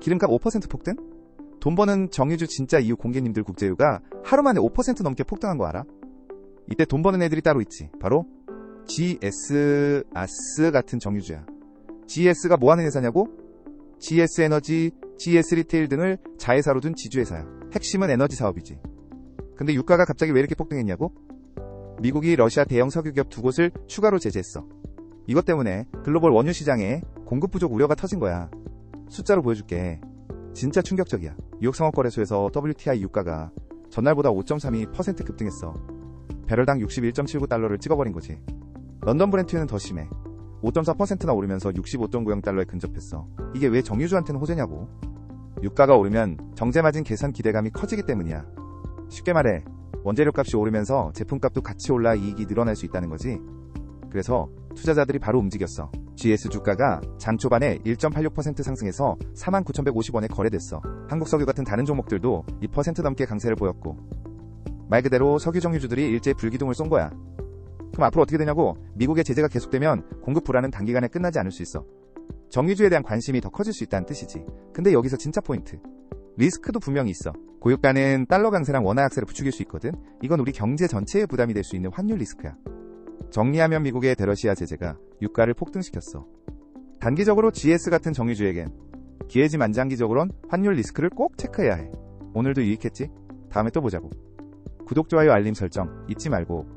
기름값 5% 폭등? 돈 버는 정유주 진짜 이유 공개님들 국제유가 하루 만에 5% 넘게 폭등한 거 알아? 이때 돈 버는 애들이 따로 있지. 바로 GS, 아스 같은 정유주야. GS가 뭐 하는 회사냐고? GS 에너지, GS 리테일 등을 자회사로 둔 지주회사야. 핵심은 에너지 사업이지. 근데 유가가 갑자기 왜 이렇게 폭등했냐고? 미국이 러시아 대형 석유기업 두 곳을 추가로 제재했어. 이것 때문에 글로벌 원유 시장에 공급 부족 우려가 터진 거야. 숫자로 보여줄게. 진짜 충격적이야. 뉴욕 상업거래소에서 WTI 유가가 전날보다 5.32% 급등했어. 배럴당 61.79달러를 찍어버린 거지. 런던 브렌트유는 더 심해. 5.4%나 오르면서 65.90달러에 근접했어. 이게 왜 정유주한테는 호재냐고. 유가가 오르면 정제마진 계산 기대감이 커지기 때문이야. 쉽게 말해 원재료 값이 오르면서 제품값도 같이 올라 이익이 늘어날 수 있다는 거지. 그래서 투자자들이 바로 움직였어. GS 주가가 장 초반에 1.86% 상승해서 49,150원에 거래됐어. 한국 석유 같은 다른 종목들도 2% 넘게 강세를 보였고 말 그대로 석유 정유주들이 일제 불기둥을 쏜 거야. 그럼 앞으로 어떻게 되냐고 미국의 제재가 계속되면 공급 불안은 단기간에 끝나지 않을 수 있어. 정유주에 대한 관심이 더 커질 수 있다는 뜻이지. 근데 여기서 진짜 포인트. 리스크도 분명히 있어. 고유가는 달러 강세랑 원화 약세를 부추길 수 있거든. 이건 우리 경제 전체에 부담이 될 수 있는 환율 리스크야. 정리하면 미국의 대러시아 제재가 유가를 폭등시켰어. 단기적으로 GS 같은 정유주에겐 기회지 만 장기적으론 환율 리스크를 꼭 체크해야 해. 오늘도 유익했지? 다음에 또 보자고. 구독, 좋아요, 알림 설정 잊지 말고